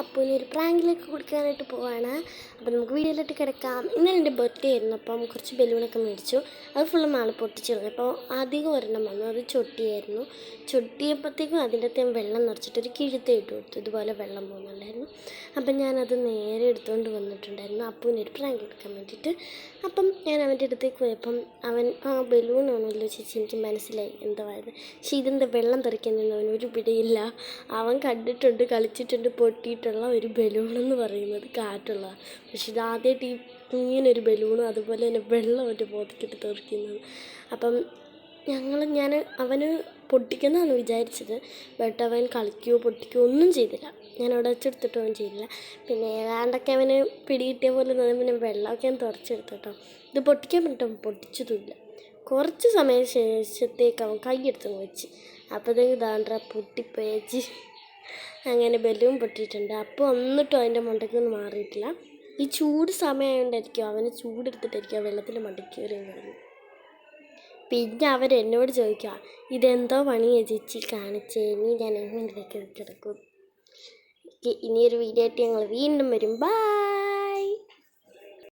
അപ്പൂന് ഒരു പ്രാങ്കിലേക്ക് കൊടുക്കാനായിട്ട് പോവാണ്. അപ്പോൾ നമുക്ക് വീഡിയോയിലോട്ട് കിടക്കാം. ഇന്നലെ എന്റെ ബർത്ത്ഡേ ആയിരുന്നു. അപ്പം കുറച്ച് ബലൂണൊക്കെ മേടിച്ചു. അത് ഫുള്ള് നാളെ പൊട്ടിച്ചിരുന്നു. അപ്പോൾ അധികം ഒരെണ്ണം വന്നു. അത് ചൊട്ടിയായിരുന്നു. ചൊട്ടിയപ്പോഴത്തേക്കും അതിന്റെ അത്യം വെള്ളം നിറച്ചിട്ട് ഒരു കിഴുത്ത ഇട്ട് കൊടുത്തു. ഇതുപോലെ വെള്ളം പോകുന്നുണ്ടായിരുന്നു. അപ്പം ഞാനത് നേരെ എടുത്തുകൊണ്ട് വന്നിട്ടുണ്ടായിരുന്നു. അപ്പൂന് ഒരു പ്രാങ്ക് എടുക്കാൻ വേണ്ടിയിട്ട്. അപ്പം ഞാൻ അവന്റെ അടുത്തേക്ക് പോയപ്പം അവൻ ആ ബലൂണാണല്ലോ ചേച്ചി. എനിക്ക് മനസ്സിലായി. എന്താ പറയുന്നത് പക്ഷേ ഇതെന്താ വെള്ളം തെറിക്കുന്നതിന് അവൻ ഒരു പിടിയില്ല. അവൻ കണ്ടിട്ടുണ്ട് കളിച്ചിട്ടുണ്ട് പൊട്ടിയിട്ടുള്ള ഒരു ബലൂൺ എന്ന് പറയുന്നത് കാറ്റുള്ള പക്ഷെ ഇതാദ്യമായിട്ട് ഈ ഇങ്ങനൊരു ബലൂണും അതുപോലെ തന്നെ വെള്ളം അവന്റെ പോത്തിക്കിട്ട് തെറിക്കുന്നത്. അപ്പം ഞങ്ങൾ ഞാൻ അവന് പൊട്ടിക്കുന്നതാണ് വിചാരിച്ചത്. ബട്ട് അവൻ കളിക്കുകയോ പൊട്ടിക്കുകയോ ഒന്നും ചെയ്തില്ല. ഞാൻ അവിടെ വെച്ചെടുത്തിട്ട് ഒന്നും ചെയ്തില്ല. പിന്നെ ഏതാണ്ടൊക്കെ അവന് പിടികിട്ടിയ പോലെ തന്നെ പിന്നെ വെള്ളമൊക്കെ ഞാൻ തുറച്ചെടുത്തിട്ടോ ഇത് പൊട്ടിക്കാൻ പറ്റും പൊട്ടിച്ചതുമില്ല. കുറച്ച് സമയം ശേഷത്തേക്ക് അവൻ കൈയെടുത്ത് വെച്ച്. അപ്പോഴത്തേക്ക് ഇതാണ്ട പൊട്ടിപ്പേച്ച് അങ്ങനെ ബലൂൺ പൊട്ടിയിട്ടുണ്ട്. അപ്പോൾ ഒന്നിട്ടും അതിന്റെ മണ്ടയ്ക്കൊന്നും മാറിയിട്ടില്ല. ഈ ചൂട് സമയമായതുകൊണ്ടായിരിക്കും അവന് ചൂടെടുത്തിട്ടായിരിക്കും വെള്ളത്തിൽ മണ്ടയ്ക്ക് കയറി കിടന്നു പിന്നെ അവർ എന്നോട് ചോദിക്കുക ഇതെന്തോ പണി ചേച്ചി കാണിച്ചേ? ഇനി ഞാൻ എങ്ങനെ കിടക്കും? ഇനിയൊരു വീഡിയോ ആയിട്ട് ഞങ്ങൾ വീണ്ടും വരും. ബൈ